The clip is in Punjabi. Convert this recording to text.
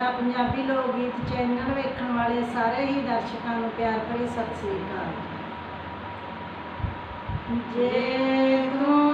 ਪੰਜਾਬੀ ਲੋਕ ਗੀਤ ਚੈਨਲ ਵੇਖਣ ਵਾਲੇ ਸਾਰੇ ਹੀ ਦਰਸ਼ਕਾਂ ਨੂੰ ਪਿਆਰ ਭਰੀ ਸਤਿ ਸ੍ਰੀ ਅਕਾਲ। ਜੇ ਤੂੰ